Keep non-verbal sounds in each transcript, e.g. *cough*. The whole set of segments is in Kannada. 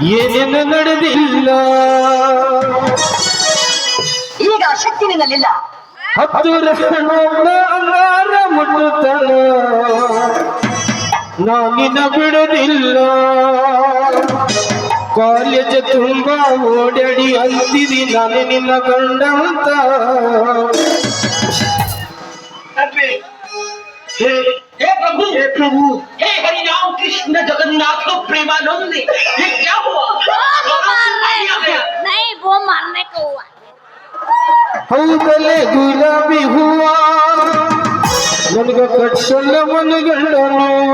ಏನೇನು ನಡೆದಿಲ್ಲ? ಈಗ ಶಕ್ತಿ ನಿನ್ನಲ್ಲಿಲ್ಲ. ಹತ್ತು ರಕ್ಷಣ ಅಂಗಾರ ಮುಟ್ಟುತ್ತಲ ನಾನಿನ ಬಿಡದಿಲ್ಲ ಕಾಲೇಜ್ ತುಂಬಾ ಓಡಾಡಿ ಅಂತಿದಿ ನಾನು ನಿನ್ನ ಕಂಡಂತ. ಹೇ हे प्रभु ಹೇ ಪ್ರಭು हे हरि राम कृष्ण जगन्नाथ प्रेमानंद ये क्या हुआ नहीं वो मारने को हुआ ಹೌದಲೆ ಗುಲಾಬಿ ಹೂವ ನನಗ ಕಟ್ಸಲ್ಲ ಮನಗಂಡ ನೋವ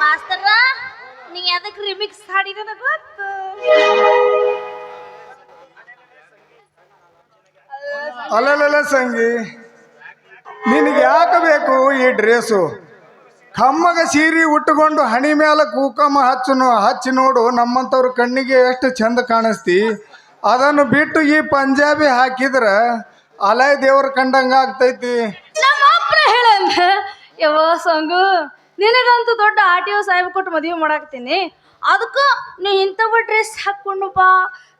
ಮಾಸ್ತರ ನೀ ಅದಕ್ಕೆ ರಿಮಿಕ್ಸ್ ಹಾಡಿದ ಗೊತ್ತು? ಅಲ್ಲಲ್ಲ ಸಂಗಿ ನಿನಗೆ ಯಾಕೆ ಬೇಕು ಈ ಡ್ರೆಸ್ಸು ಕಮ್ಮಗ ಸೀರೆ ಉಟ್ಟುಕೊಂಡು ಹಣಿ ಮೇಲೆ ಕೂಕಮ್ಮ ಹಚ್ಚು ಹಚ್ಚಿ ನೋಡು ನಮ್ಮಂಥವ್ರ ಕಣ್ಣಿಗೆ ಎಷ್ಟು ಚಂದ ಕಾಣಿಸ್ತಿ. ಅದನ್ನು ಬಿಟ್ಟು ಈ ಪಂಜಾಬಿ ಹಾಕಿದ್ರೆ ಅಲೈ ದೇವ್ರ ಕಂಡಂಗ ಆಗ್ತೈತಿ. ನಮ್ಮ ಅಪ್ಪನ ಹೇಳಂದ ಯವ್ವ ಸಂಗು ನಿನಗಂತೂ ದೊಡ್ಡ ಆರ್ ಟಿ ಒ ಸಾಹೇಬ್ ಕೊಟ್ಟು ಮದುವೆ ಮಾಡಾಕ್ತೀನಿ. ಅದಕ್ಕೂ ನೀ ಇಂಥವ ಡ್ರೆಸ್ ಹಾಕ್ಕೊಂಡು ಬಾ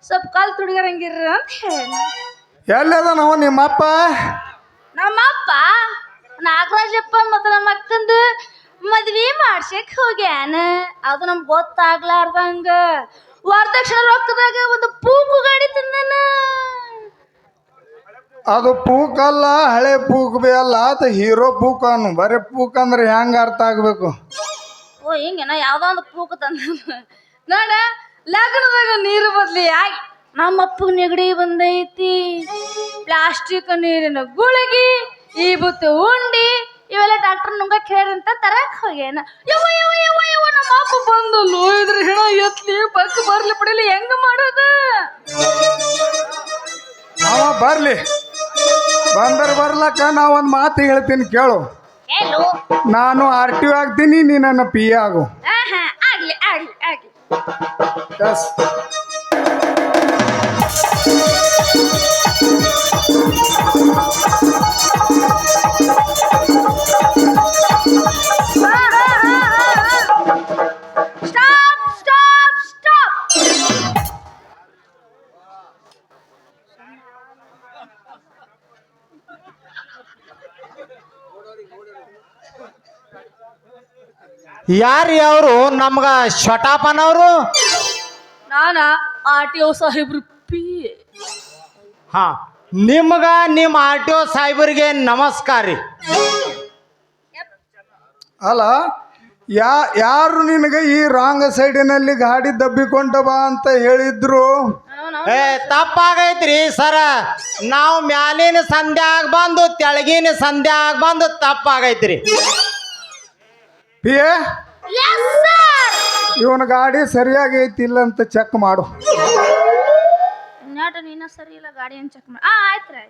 ಸ್ವಲ್ಪ ಕಾಲು ತುಡಿಗರಂಗಿರ್ರ ಅಂತ ಹೇಳಿ. ಎಲ್ಲದ ನಾವು ನಿಮ್ಮಪ್ಪ? ನಮ್ಮಪ್ಪ ನಾಗರಾಜಪ್ಪ ಮತ್ತು ನಮ್ಮ ಅಕ್ಕಂದು ಮದ್ವೆ ಮಾಡ್ಸಕ್ ಹೋಗ್ಯಾನ. ಅದು ನಮ್ಗೆ ಗೊತ್ತಾಗ್ಲಾರ್ದಂಗ. ವರದಕ್ಷಿಣ ರೊಕ್ಕದಾಗ ಒಂದು ಪೂಕು ಗಾಡಿ ತಂದನ. ಅದು ಪೂಕಲ್ಲ ಹಳೆ ಪೂಕ್ ಬಿ ಅಲ್ಲ ಅದು ಹೀರೋ ಪೂಕ್ ಅನ್ನು ಬರೀ ಪೂಕ್ ಅಂದ್ರೆ ಹೆಂಗ ಅರ್ಥ ಆಗ್ಬೇಕು? ಓ ಹಿಂಗೇನ? ಯಾವ್ದೋ ಒಂದು ಪೂಕ ತಂದ *laughs* ನೋಡ ಲಗ್ನದಾಗ ನೀರು ಬದ್ಲಿ ನಮ್ಮ ಅಪ್ಪ ನೆಗಡಿ ಬಂದೈತಿ? ಪ್ಲಾಸ್ಟಿಕ್ ನೀರಿನ ಗುಳಿಗಿ ಈ ಬುತ್ತು ಉಂಡಿ ಇವೆಲ್ಲ ಡಾಕ್ಟರ್ ನುಂಗ ಕೇಳಿದಂತ ತರಕ್ ಹೋಗ್ಯಾನ. ಯವ್ವ ಯವ್ವ ಯವ್ವ ಯವ್ವ ನಮ್ಮ ಅಪ್ಪ ಬಂದು ಇದ್ರ ಹೆಣ ಎತ್ಲಿ ಬಸ್ ಬರ್ಲಿ ಪಡಿಲಿ ಹೆಂಗ ಮಾಡೋದು? ಅವ ಬರ್ಲಿ. ಬಂದ್ರೆ ಬರ್ಲಕ್ಕ ನಾ ಒಂದು ಮಾತು ಹೇಳ್ತೀನಿ ಕೇಳು. ನಾನು ಆರ್ ಟಿ ಆಗ್ತೀನಿ ನೀ ನನ್ನ ಪಿ ಆಗು. ಎಸ್ ಆಗ್ಲಿ ಆಗ್ಲಿ ಯಾರು ಅವರು? ನಮ್ಗ ಶಟಾಪನವರು? ನಾನ ಆರ್ ಟಿ ಓ ಸಾಹೇಬ್ರು ಪಿ. ಹಾ ನಿಮ್ಗ ನಿಮ್ಮ ಆರ್ ಟಿ ಓ ಸಾಹೇಬ್ರಿಗೆ ನಮಸ್ಕಾರ ರೀ. ಅಲ್ಲ ಯಾ ಯಾರು ನಿನಗೆ ಈ ರಾಂಗ್ ಸೈಡಿನಲ್ಲಿ ಗಾಡಿ ದಬ್ಬಿಕೊಂಡ ಬಾ ಅಂತ ಹೇಳಿದ್ರು? ಏ ತಪ್ಪಾಗೈತ್ರಿ ಸರ. ನಾವು ಮ್ಯಾಲಿನ ಸಂಧ್ಯಾಗ ಬಂದು ತೆಳಗಿನ ಸಂಧ್ಯಾಗ ಬಂದು ತಪ್ಪಾಗೈತ್ರಿ. ಪಿ ಎ ಸರ್ ಇವನ ಗಾಡಿ ಸರಿಯಾಗಿ ಐತಿಲ್ಲ ಅಂತ ಚೆಕ್ ಮಾಡು. ನಾಟ ನೀನು ಸರಿ ಇಲ್ಲ ಗಾಡಿ ಚೆಕ್ ಮಾಡಿ ಆ ಆಯ್ತು. ರೀ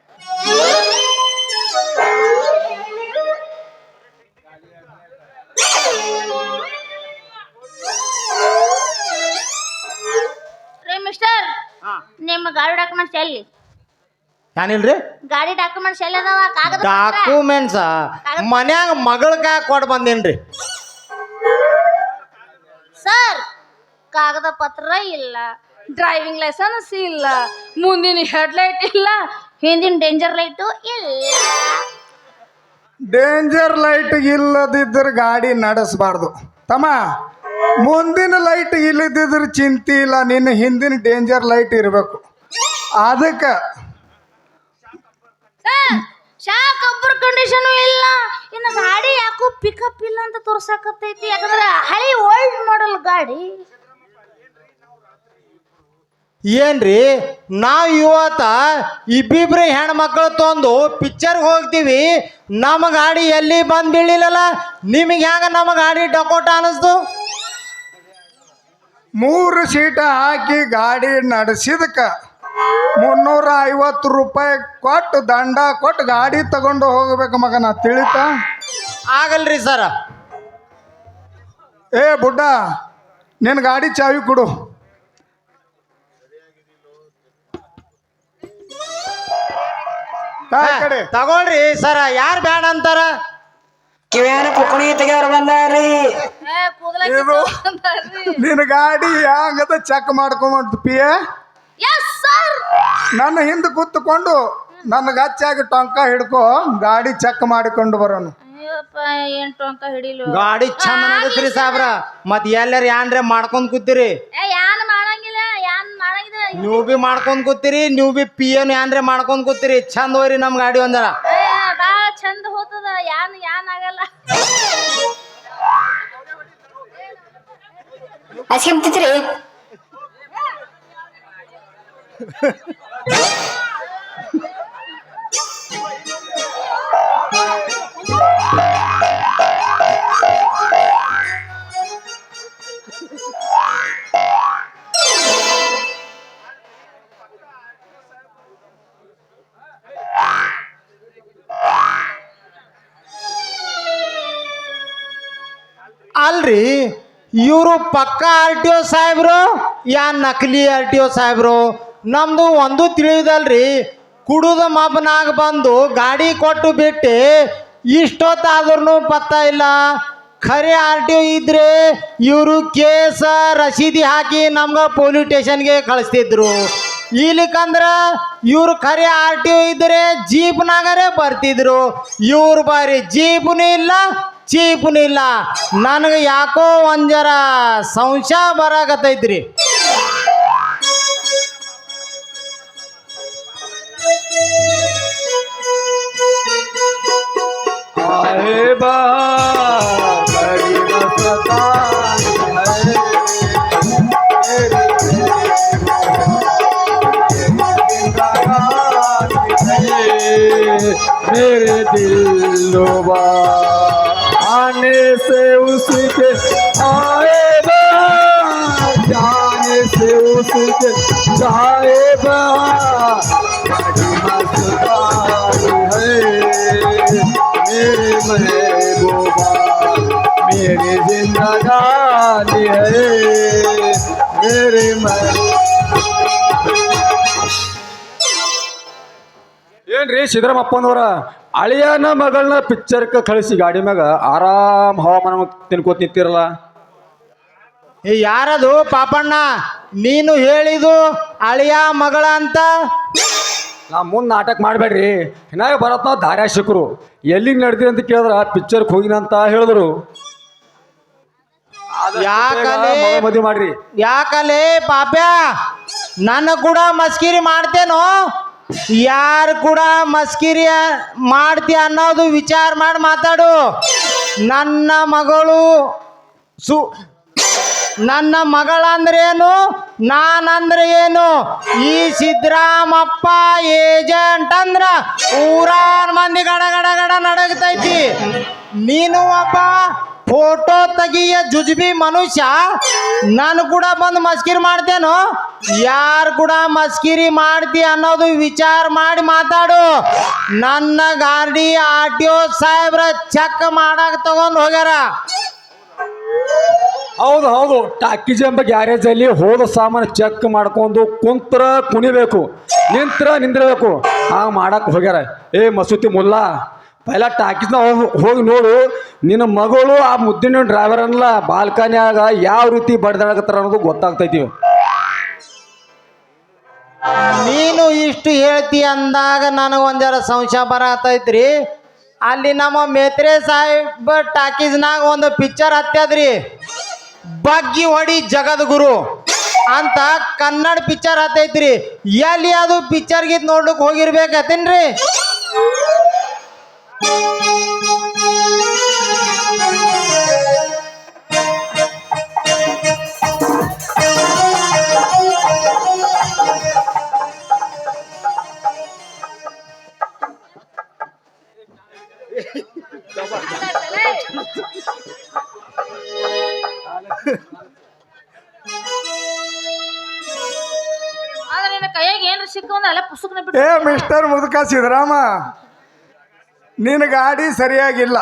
ರೇ ಮಿಸ್ಟರ್ ನಿಮ್ಮ ಗಾಡಿ ಡಾಕ್ಯುಮೆಂಟ್ಸ್ ಎಲ್ಲಿ? ಏನಿಲ್ರಿ ಗಾಡಿ ಡಾಕ್ಯುಮೆಂಟ್ಸ್ ಎಲ್ಲಿ ಅದಾವ? ಕಾಗದ ಡಾಕ್ಯುಮೆಂಟ್ಸ್ ಮನ್ಯಾಗ ಮಗಳ ಕೈ ಕೊಡ್ ಬಂದೇನ್ರಿ? ಸರ್ ಕಾಗದ ಪತ್ರ ಇಲ್ಲ ಡ್ರೈವಿಂಗ್ ಲೈಸೆನ್ಸ್ ಇಲ್ಲ ಮುಂದಿನ ಹೆಡ್ ಲೈಟ್ ಇಲ್ಲ ಹಿಂದಿನ ಡೇಂಜರ್ ಲೈಟು ಇಲ್ಲ. ಡೇಂಜರ್ ಲೈಟ್ ಇಲ್ಲದಿದ್ರೆ ಗಾಡಿ ನಡೆಸಬಾರ್ದು. ತಮ್ಮ ಮುಂದಿನ ಲೈಟ್ ಇಲ್ಲದಿದ್ರೆ ಚಿಂತೆ ಇಲ್ಲ ನಿನ್ನ ಹಿಂದಿನ ಡೇಂಜರ್ ಲೈಟ್ ಇರಬೇಕು. ಅದಕ್ಕೆ ಶಾಕ್ ಅಬ್ಬರ್ ಕಂಡೀಷನ್ ಇಲ್ಲ. ಇನ್ನು ಗಾಡಿ ಯಾಕೋ ಪಿಕಪ್ ಇಲ್ಲ ಅಂತ ತೋರ್ಸಾಕತ್ತೈತಿ. ಯಾಕಂದ್ರೆ ಹಳಿ ಓಲ್ಡ್ ಮಾಡೆಲ್ ಗಾಡಿ. ಏನ್ರಿ? ನಾವು ಇವತ್ತ ಇಬ್ಬಿಬ್ರು ಹೆಣ್ಮಕ್ಳು ತಂದು ಪಿಕ್ಚರ್ ಹೋಗ್ತೀವಿ. ನಮ್ಮ ಗಾಡಿ ಎಲ್ಲಿ ಬಂದು ಬೀಳಿಲ್ಲಲ್ಲ ನಿಮಗೆ ಹ್ಯಾಂಗ ನಮ್ಮ ಗಾಡಿ ಡಕೋಟ ಅನಿಸ್ತು ಮೂರು ಸೀಟ ಹಾಕಿ ಗಾಡಿ ನಡೆಸಿದಕ್ಕೆ ಮುನ್ನೂರ ಐವತ್ತು ರೂಪಾಯಿ ಕೊಟ್ಟು ದಂಡ ಕೊಟ್ಟು ಗಾಡಿ ತಗೊಂಡು ಹೋಗ್ಬೇಕು ಮಗನ ತಿಳಿತ? ಆಗಲ್ರಿ ಸರ ಏ ಬುಡ್ಡ ನಿನ್ನ ಗಾಡಿ ಚಾವಿ ಕೊಡು. ತಾ ಈ ಕಡೆ. ತಗೊಳ್ರಿ ಸರ ಯಾರು ಬೇಡ ಅಂತಾರ? ಕಿವಿಯಾನ ಪುಕ್ಕಣಿ ತೆಗೆಯವ್ರು ಬಂದಾರ್ರಿ. ಇದು ನಿನ್ನ ಗಾಡಿ ಹ್ಯಾಂಗದ ಚೆಕ್ ಮಾಡ್ಕೊಂಬಂತ ಪಿ ಎ ಸರ್. ನನ್ನ ಹಿಂದೆ ಕೂತ್ಕೊಂಡು ನನ್ನ ಗಚ್ಚಾಗಿ ಟೊಂಕ ಹಿಡ್ಕೊ ಗಾಡಿ ಚೆಕ್ ಮಾಡಿಕೊಂಡು ಬರೋನು. ಅಯ್ಯಪ್ಪ ಏನ್ ಅಂಕ ಹಿಡಿಲು ಗಾಡಿ ಚಂದ ನಡತ್ರಿ ಸಾಬ್ರ. ಮತ್ ಎಲ್ಲರ ಏನ್ರೆ ಮಾಡ್ಕೊಂಡ್ ಕೂತಿರಿ? ಏ ಯಾನ್ ಮಾಡಂಗಿಲ್ಲ ಯಾನ್ ಮಾಡಂಗಿಲ್ಲ. ನೀವು ಬಿ ಮಾಡ್ಕೊಂಡ್ ಕೂತಿರಿ ನೀವು ಬಿ ಪಿ ಎನ್ ಯಾನ್ರೆ ಮಾಡ್ಕೊಂಡ್ ಕೂತಿರಿ. ಚಂದ ಹೋಯ್ರಿ ನಮ್ ಗಾಡಿ ಒಂದರ. ಏ, ಬಾಳ ಚಂದ ಹೋತದ. ಯಾನ್ ಯಾನ್ ಆಗಲ್ಲ. ಹಸಿಂಬ್ತಿತ್ರಿ ಅಲ್ರಿ ಇವರು ಪಕ್ಕ ಆರ್ ಟಿ ಒ ಸಾಹೇಬ್ರು ಯಾ ನಕಲಿ ಆರ್ ಟಿ ಒ ಸಾಹೇಬ್ರು ನಮ್ದು ಒಂದು ತಿಳಿಯುದಲ್ರಿ, ಕುಡುದ ಮಬ್ಬನಾಗ ಬಂದು ಗಾಡಿ ಕೊಟ್ಟು ಬಿಟ್ಟು ಇಷ್ಟೊತ್ತಾದ್ರೂ ಪತ್ತ ಇಲ್ಲ. ಖರೆ ಆರ್ ಟಿ ಒ ಇದ್ರೆ ಇವರು ಕೇಸ ರಸೀದಿ ಹಾಕಿ ನಮ್ಗೆ ಪೊಲೀಸ್ ಸ್ಟೇಷನ್ಗೆ ಕಳಿಸ್ತಿದ್ರು. ಇಲ್ಲಿಕಂದ್ರ ಇವ್ರು ಖರೆ ಆರ್ ಟಿ ಒ ಇದ್ರೆ ಜೀಪ್ನಾಗರೆ ಬರ್ತಿದ್ರು. ಇವ್ರು ಬಾರಿ ಜೀಪ್ನೂ ಇಲ್ಲ, ಚೀಪ್ನೂ ಇಲ್ಲ. ನನಗೆ ಯಾಕೋ ಒಂದರ ಜರ ಸಂಶಯ ಬರಾಕತ್ತೈತ್ರಿ. मेरे दिल डोबा आने से उसके आए जाने से उसके जाए है मेरे महबूबा, मेरी जिंदगानी है, मेरे मह ಏನ್ರಿ ಸಿದ್ದರಾಮಪ್ಪನವರ ಅಳಿಯನ ಮಗಳನ್ನ ಪಿಕ್ಚರ್ಕ ಕಳಿಸಿ ಗಾಡಿ ಮ್ಯಾಗ ಆರಾಮ್ ಹವಾಮಾನ ತಿನ್ಕೋತ ನಿಂತಿರಲ್ಲ? ಏ ಯಾರದು? ಪಾಪಣ್ಣ ನೀನು ಹೇಳಿದು ಅಳಿಯ ಮಗಳ ಅಂತ? ನಾ ಮುಂದೆ ನಾಟಕ ಮಾಡಬೇಡ್ರಿ. ಹಿನಾಗ ಬರತ್ತ ಧಾರ್ಯ ಧಾರ್ಯಾಶಕರು ಎಲ್ಲಿಗೆ ನಡೆದಿ ಅಂತ ಕೇಳಿದ್ರ ಪಿಕ್ಚರ್ಗೆ ಹೋಗಿನಂತ ಹೇಳಿದ್ರು. ಯಾಕಲೆ ಮದುವೆ ಮಾಡ್ರಿ. ಯಾಕಲೆ ಪಾಪ್ಯ ನನ್ನ ಕೂಡ ಮಸ್ಕಿರಿ ಮಾಡ್ತೇನೋ? ಯಾರು ಕೂಡ ಮಸ್ಕಿರಿಯ ಮಾಡ್ತೀಯ ಅನ್ನೋದು ವಿಚಾರ ಮಾಡಿ ಮಾತಾಡು. ನನ್ನ ಮಗಳು ಸು, ನನ್ನ ಮಗಳಂದ್ರೇನು? ನಾನಂದ್ರೆ ಏನು? ಈ ಸಿದ್ದರಾಮಪ್ಪ ಏಜೆಂಟ್ ಅಂದ್ರ ಊರಾನ್ ಮಂದಿ ಗಡ ಗಡ ಗಡ ನಡಗತೈತಿ. ನೀನು ಒಬ್ಬ ಫೋಟೋ ತೆಗಿಯ ಜುಜ್ಬಿ ಮನುಷ್ಯ, ನಾನು ಕೂಡ ಬಂದು ಮಸ್ಕಿರಿ ಮಾಡ್ತೇನೋ? ಯಾರು ಕೂಡ ಮಸ್ಕಿರಿ ಮಾಡ್ತಿ ಅನ್ನೋದು ವಿಚಾರ ಮಾಡಿ ಮಾತಾಡು. ನನ್ನ ಗಾಡಿ ಆರ್ ಟಿ ಓ ಸಾಹೇಬ್ರ ಚೆಕ್ ಮಾಡಕ್ ತಗೊಂಡು ಹೋಗ್ಯಾರ. ಹೌದು ಹೌದು. ಟಾಕೀಜ್ ಎಂಬ ಗ್ಯಾರೇಜ್ ಅಲ್ಲಿ ಹೋದ ಸಾಮಾನು ಚೆಕ್ ಮಾಡ್ಕೊಂಡು ಕುಂತ್ರ ಕುಣಿಬೇಕು, ನಿಂತ್ರ ನಿಂದಿರಬೇಕು. ಆ ಮಾಡಕ್ ಹೋಗ್ಯಾರ. ಏ ಮಸೂತಿ ಮುಲ್ಲಾ ಪೈಲ ಟಾಕೀಸ್ನ ಹೋಗಿ ನೋಡು. ನಿನ್ನ ಮಗಳು ಆ ಮುದ್ದಿನ ಡ್ರೈವರ್ ಅನ್ನಲ್ಲ ಬಾಲ್ಕನಿಯಾಗ ಯಾವ ರೀತಿ ಬಡ್ದಾಡಕತ್ತಾರ ಅನ್ನೋದು ಗೊತ್ತಾಗ್ತೈತಿ ನೀನು ಇಷ್ಟು ಹೇಳ್ತಿ ಅಂದಾಗ ನನಗೆ ಒಂದೆರಡು ಸಂಶಯ ಬರತೈತ್ರಿ. ಅಲ್ಲಿ ನಮ್ಮ ಮೇತ್ರೆ ಸಾಹೇಬ್ ಟಾಕೀಸ್ನಾಗ ಒಂದು ಪಿಕ್ಚರ್ ಹತ್ತದ್ರಿ ಬಗ್ಗಿ ಹೊಡಿ ಜಗದ್ಗುರು ಅಂತ ಕನ್ನಡ ಪಿಕ್ಚರ್ ಹತ್ತೈತ್ರಿ. ಎಲ್ಲಿ ಅದು ಪಿಕ್ಚರ್ ಗೀತ್ ನೋಡ್ಲಿಕ್ಕೆ ಹೋಗಿರ್ಬೇಕತ್ತೇನ್ರಿ? ಏ ಮಿಸ್ಟರ್ ಮುದುಕ ಸಿದ್ದರಾಮ. ನಿನ್ನ ಗಾಡಿ ಸರಿಯಾಗಿಲ್ಲ.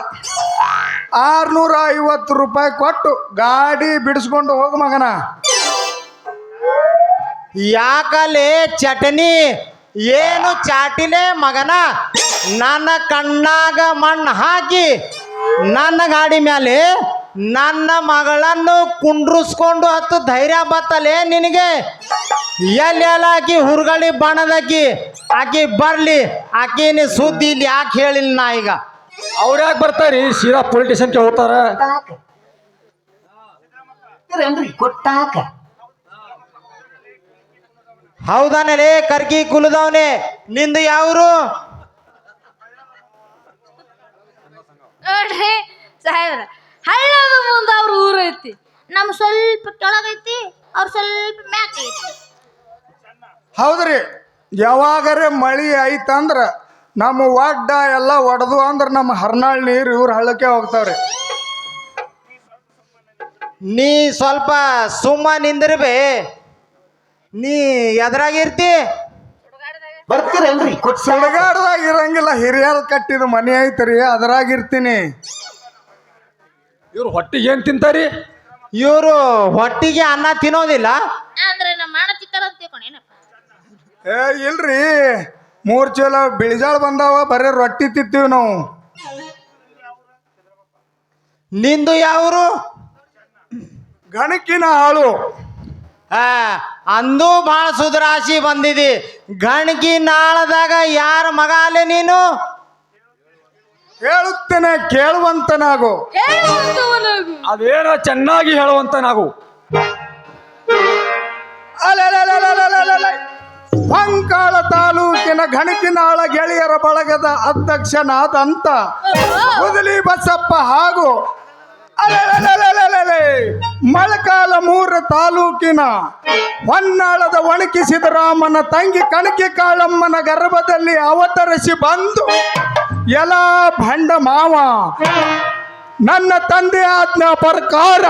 ಆರ್ನೂರ ಐವತ್ತು ರೂಪಾಯಿ ಕೊಟ್ಟು ಗಾಡಿ ಬಿಡಿಸ್ಕೊಂಡು ಹೋಗು ಮಗನ. ಯಾಕಲೆ ಚಟನಿ, ಏನು ಚಾಟಿಲೆ ಮಗನ? ನನ್ನ ಕಣ್ಣಾಗ ಮಣ್ಣು ಹಾಕಿ ನನ್ನ ಗಾಡಿ ಮೇಲೆ ನನ್ನ ಮಗಳನ್ನು ಕುಂಡ್ರಿಸ್ಕೊಂಡು ಹತ್ತು ಧೈರ್ಯ ಬತ್ತಲೆ ನಿನಗೆ. ಎಲ್ಲಿ ಎಲ್ಲ ಆಕಿ ಹುರ್ಗಳಿ ಬಣದಾಕಿ ಆಕಿ ಬರ್ಲಿ ಆಕಿನ ಸುದ್ದಿ ಇಲ್ಲಿ ಯಾಕೆ ಹೇಳಿಲ್ಲ ನಾ ಈಗ? ಅವ್ರ ಯಾಕೆ ಬರ್ತಾರಿ? ಸೀದಾ ಪೊಲಿಟಿಷನ್ ಸ್ಟೇಷನ್ಗೆ ಹೌದಾನೇ ಹೌದಾನಲೇ ಕರ್ಕಿ ಕುಲದವನೇ ನಿಂದು ಯಾವ್ರು? ನೋಡ್ರಿ ಸಾಹೇಬ್ರ ಹಳ್ಳದ ಮುಂದೆ ಅವ್ರ ಊರೈತಿ ಐತಿ. ನಮ್ ಸ್ವಲ್ಪ ಕೆಳಗೈತಿ ಅವ್ರ ಸ್ವಲ್ಪ ಮ್ಯಾಕ್ ಐತಿ. ಹೌದ್ರಿ ಯಾವಾಗರೆ ಮಳಿ ಐತಂದ್ರ ನಮ್ಮ ಒಡ್ಡ ಎಲ್ಲ ಒಡೆದು ಅಂದ್ರೆ ನಮ್ಮ ಹರ್ನಾಳ್ ನೀರು ಇವ್ರ ಹಳ್ಳಕ್ಕೆ ಹೋಗ್ತಾವ್ರಿ. ನೀ ಸ್ವಲ್ಪ ಸುಮ್ಮ ನಿಂದಿರ್ಬೇ. ನೀ ಎದ್ರಾಗಿರ್ತಿ ಸುಡಗಾಡ್ದಾಗ ಇರಂಗಿಲ್ಲ ಹಿರಿಯರ್ ಕಟ್ಟಿದ ಮನೆ ಐತ್ರಿ ಅದ್ರಾಗಿರ್ತೀನಿ ಇವ್ರು ಹೊಟ್ಟಿಗೆ ಏನು ತಿಂತಾರಿ? ಇವರು ಹೊಟ್ಟಿಗೆ ಅನ್ನ ತಿನ್ನೋದಿಲ್ಲ. ಅಂದ್ರೆ ನಮ್ಮ ಮಾಣ ಚಿತ್ತಾರ ಅಂತ ತಿಳ್ಕೊಂಡೇನಪ್ಪ ಏ ಇಲ್ರಿ. ಮೂರ್ ಚೀಲ ಬಿಳಿಜಾಳ ಬಂದಾವ ಬರೀ ರೊಟ್ಟಿ ತಿಂತೀವಿ ನಾವು. ನಿಂದು ಯಾವರು? ಗಣಕಿನ ಹಾಳು. ಆ ಅಂದು ಭಾಳ ಸುಧರಾಶಿ ಬಂದಿದಿ. ಗಣಗಿ ನಾಳದಾಗ ಯಾರ ಮಗ ಅಲೆ ನೀನು? ಹೇಳುತ್ತೇನೆ ಕೇಳುವಂತನಾಗು ಅದೇನೋ ಚೆನ್ನಾಗಿ ಹೇಳುವಂತನಾಗು. ಬಂಕಾಳ ತಾಲೂಕಿನ ಗಣಕಿನಾಳ ಗೆಳೆಯರ ಬಳಗದ ಅಧ್ಯಕ್ಷನಾದಂತ ಮುದಲಿ ಬಸಪ್ಪ ಹಾಗೂ. ಮೊಳಕಾಲ ಮೂರ ತಾಲೂಕಿನ ಹೊನ್ನಾಳದ ಒಣಕಿಸಿದ ಸಿದ್ದರಾಮನ ತಂಗಿ ಕಣಕಿ ಕಾಳಮ್ಮನ ಗರ್ಭದಲ್ಲಿ ಅವತರಿಸಿ ಬಂದು ಎಲ ಭಂಡ ಮಾವ, ನನ್ನ ತಂದೆ ಆಜ್ಞಾ ಪ್ರಕಾರ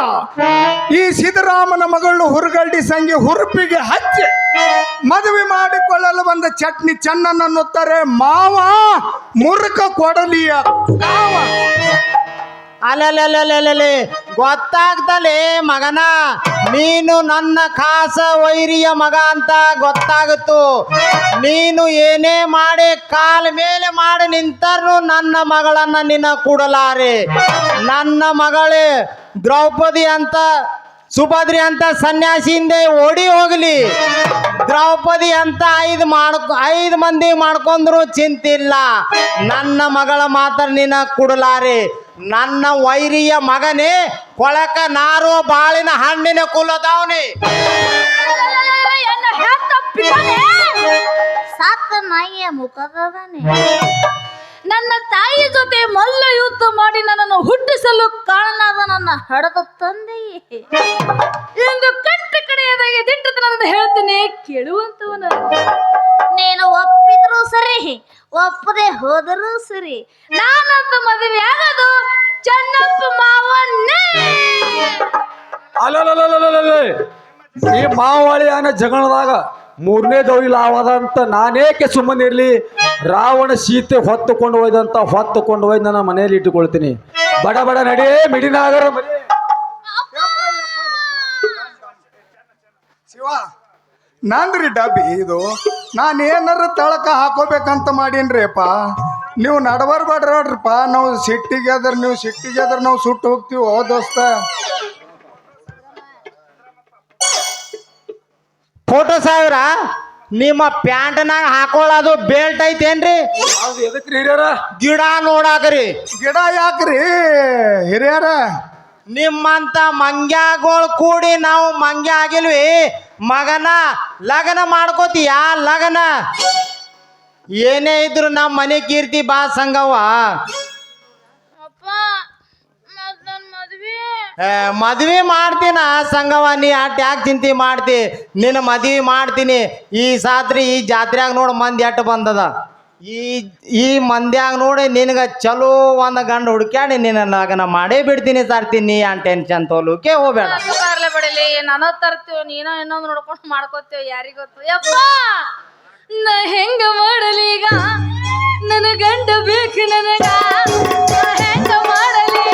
ಈ ಸಿದ್ದರಾಮನ ಮಗಳು ಹುರುಗಡ್ಡಿ ಸಂಗಿ ಹುರುಪಿಗೆ ಹಚ್ಚಿ ಮದುವೆ ಮಾಡಿಕೊಳ್ಳಲು ಬಂದ ಚಟ್ನಿ ಚೆನ್ನನ್ನುತ್ತಾರೆ ಮಾವ, ಮುರುಕ ಕೊಡಲಿಯ ಕಾವ ಗೊತ್ತಾಗ್ತಲೆ ಮಗನ, ನೀನು ನನ್ನ ಖಾಸ ವೈರಿಯ ಮಗ ಅಂತ ಗೊತ್ತಾಗುತ್ತು. ನೀನು ಏನೇ ಮಾಡಿ ಕಾಲ ಮೇಲೆ ಮಾಡಿ ನಿಂತರು ನನ್ನ ಮಗಳನ್ನ ನಿನ್ನ ಕೂಡಲಾರೆ. ನನ್ನ ಮಗಳೇ, ದ್ರೌಪದಿ ಅಂತ, ಸುಭದ್ರಿ ಅಂತ ಸನ್ಯಾಸಿ ಹಿಂದೆ ಓಡಿ ಹೋಗಲಿ. ದ್ರೌಪದಿ ಅಂತ ಐದು ಮಾಡ್ಕೊ, ಐದು ಮಂದಿ ಮಾಡ್ಕೊಂಡ್ರು ಚಿಂತಿಲ್ಲ. ನನ್ನ ಮಗಳ ಮಾತ್ರ ನಿನ್ನ ಕೊಡಲಾರೆ. ನನ್ನ ವೈರಿಯ ಮಗನೇ ಕೊಳಕ ನಾರೋ ಬಾಳಿನ ಹಣ್ಣಿನ ಕುಲದವನಿ. ಎನ್ನ ಹೆತ್ತ ಪಿತಾನೆ ಸಾತ ನಾಯಿಯ ಮುಖದವನೇ. ನನ್ನ ತಾಯಿ ಜೊತೆ ಮಲ್ಲ ಯುದ್ಧ ಮಾಡಿ ನನ್ನನ್ನು ಹುಟ್ಟಿಸಲು ಕಾರಣನಾದ ನನ್ನ ಹಡದ ತಂದೆಯೇ. ಎಂದು ಕಟ್ಟ ಕಡೆಯದಾಗಿ ದಿಟ್ಟತನದಿಂದ ಹೇಳ್ತೀನಿ ಕೇಳುವಂತವನ. ನೀನು ಒಪ್ಪಿದ್ರು ಸರಿ, ಒಪ್ಪದೆ ಹೋದರೂ ಸರಿ. ನಾನಂತ ಮದುವೆ ಆಗೋದು, ಚೆನ್ನಪ್ಪ ಮಾವನ್ನೇ. ಈ ಮಾವಳಿ ಜಗಳದಾಗ ಮೂರನೇ ದೌಳಿ ಲಾವಾದ ಅಂತ ನಾನೇಕೆ ಸುಮ್ಮನೆ ಇರಲಿ ರಾವಣ ಸೀತೆ ಹೊತ್ತುಕೊಂಡು ಹೋಯ್ದಂತ ಹೊತ್ತುಕೊಂಡು ಹೋಯ್ದು ನನ್ನ ಮನೆಯಲ್ಲಿ ಇಟ್ಟುಕೊಳ್ತೀನಿ. ಬಡ ಬಡ ನಡಿ ಮಿಡಿನಾಗರ ಶಿವ ನಂದ್ರಿ ಡಬ್ಬಿ ಇದು. ನಾನು ಏನಾರ ತಳಕ ಹಾಕೋಬೇಕಂತ ಮಾಡೀನ್ರಿಪ್ಪ. ನೀವು ನೋಡ್ರಿಪ್ಪ ನಾವು ಸಿಟ್ಟಿಗೆ ಅದ್ರ ನೀವು ಸಿಟ್ಟಿಗೆ ಅದ್ರ ನಾವು ಸುಟ್ಟು ಹೋಗ್ತೀವಿ ಓ ದೋಸ್ತ? ಫೋಟೋ ಸಾವಿರ? ನಿಮ್ಮ ಪ್ಯಾಂಟ್ನಾಗ ಹಾಕೊಳ್ಳೋದು ಬೆಲ್ಟ್ ಐತೇನ್ರಿ? ಅದು ಎದಕ್ರಿ ಹಿರಿಯರ? ಗಿಡ ನೋಡಾಕ್ರಿ. ಗಿಡ ಯಾಕ್ರಿ? ಹಿರಿಯರ? ನಿಮ್ಮಂತ ಮಂಗ್ಯಾಗಳು ಕೂಡಿ ನಾವು ಮಂಗ್ಯ ಆಗಿಲ್ವಿ ಮಗನ ಲಗ್ನ ಮಾಡ್ಕೋತೀಯ ಲಗ್ನ? ಏನೇ ಇದ್ರು ನಮ್ಮ ಮನೆ ಕೀರ್ತಿ ಬಾ ಸಂಗವ್ವ. ಮದ್ವೆ ಮಾಡ್ತೀನ ಸಂಗವ, ನೀ ಅಟ್ ಚಿಂತೆ ಮಾಡ್ತಿ. ನಿನ್ನ ಮದ್ವೆ ಮಾಡ್ತೀನಿ. ಈ ಸಾತ್ರಿ ಈ ಜಾತ್ರೆಯಾಗ ನೋಡಿ ಮಂದಿ ಎಟ್ಟು ಬಂದದ. ಈ ಈ ಮಂದ್ಯಾಗ ನೋಡಿ ನಿನಗೆ ಚಲೋ ಒಂದು ಗಂಡ ಹುಡ್ಕ್ಯಾಡಿ ನಿನ್ನ ಲಗ್ನ ಮಾಡೇ ಬಿಡ್ತೀನಿ ಸಾರ್ತೀನಿ ನೀ ಆ ಟೆನ್ಷನ್ ತೋಲುಕೆ ಹೋಗ್ಬೇಡ. ಬಿಡಲಿ. ನಾನು ತರ್ತೀವ ನೀನೋ ಇನ್ನೊಂದು ನೋಡ್ಕೊಂಡು ಮಾಡ್ಕೋತೀವ ಯಾರಿಗೊತ್ತು ಹೆಂಗ ಮಾಡಲಿ ಈಗ? ನನ್ನ ಗಂಡ ಬೇಕು ನನಗ. ಹೆಂಗ ಮಾಡಲಿ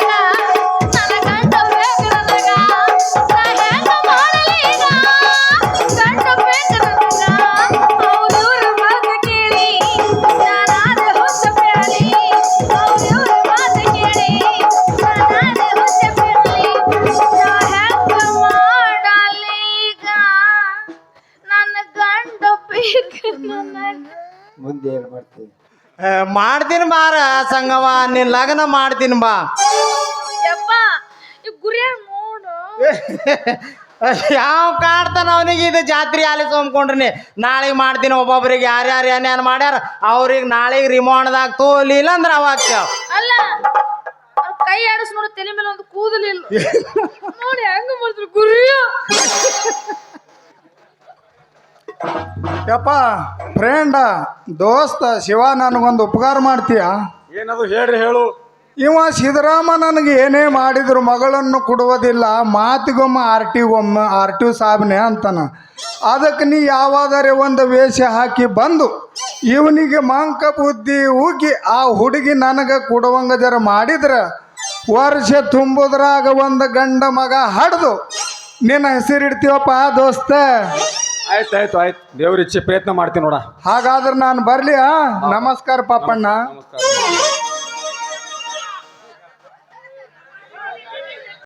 ಬೇಕು ಏನ್ ಏ, ಮಾಡ್ತೀನಿ ಬಾರ ಸಂಗವ. ನಿನ್ನ ಲಗ್ನ ಮಾಡ್ತೀನಿ ಬಾ. ಯಪ್ಪ ಈ ಗುರಿಯಾಗ ನೋಡು. ಯಾವ ಕಾಡ್ತಾನ ಅವನಿಗೆ? ಇದು ಜಾತ್ರೆ ಆಲಿ ಸೋಮ್ಕೊಂಡ್ರಿ ನಾಳೆಗೆ ಮಾಡ್ತೀನಿ ಒಬ್ಬೊಬ್ರಿಗೆ. ಯಾರ್ಯಾರು ಏನೇನು ಮಾಡ್ಯಾರ ಅವ್ರಿಗೆ ನಾಳೆಗೆ ರಿಮಾಂಡ್ದಾಗ ತೋಲಿಲ್ಲ ಅಂದ್ರೆ ಅವಾಗ ಅಲ್ಲ ಅವ್ರ್ ಕೈ ಆಡಿಸ್ ನೋಡು ತಲೆ ಮೇಲೆ ಒಂದು ಕೂದಲಿಲ್ಲ *laughs* ನೋಡಿ ಹೆಂಗ ಮಾಡಿದ್ರು ಗುರಿಯ. ಯಪ್ಪ ಫ್ರೆಂಡ ದೋಸ್ತ ಶಿವ ನನಗೊಂದು ಉಪಕಾರ ಮಾಡ್ತೀಯ? ಏನದು ಹೇಳಿ ಹೇಳು. ಇವ ಸಿದ್ದರಾಮ ನನಗೆ ಏನೇ ಮಾಡಿದ್ರು ಮಗಳನ್ನು ಕೊಡುವುದಿಲ್ಲ ಮಾತಿಗೊಮ್ಮ ಆರ್ ಟಿ ಒಮ್ಮ ಆರ್ ಟಿ ಸಾಬ್ನೆ ಅಂತಾನ. ಅದಕ್ಕೆ ನೀ ಯಾವಾದರೆ ಒಂದು ವೇಷ ಹಾಕಿ ಬಂದು ಇವನಿಗೆ ಮಂಕ ಬುದ್ಧಿ ಉಗಿ ಆ ಹುಡುಗಿ ನನಗೆ ಕೊಡುವಂಗ ಜರ ಮಾಡಿದ್ರೆ ವರ್ಷ ತುಂಬುದ್ರಾಗ ಒಂದು ಗಂಡ ಮಗ ಹಡ್ದು ನಿನ್ನ ಹೆಸರಿಡ್ತೀವಪ್ಪ ದೋಸ್ತ? ಆಯ್ತು ಆಯ್ತು ಆಯ್ತು. ದೇವ್ರ ಇಚ್ಛೆ ಪ್ರಯತ್ನ ಮಾಡ್ತೀನಿ ನೋಡ. ಹಾಗಾದ್ರೆ ನಾನು ಬರ್ಲಿ ಆ? ನಮಸ್ಕಾರ ಪಾಪಣ್ಣ. ನಮಸ್ಕಾರ.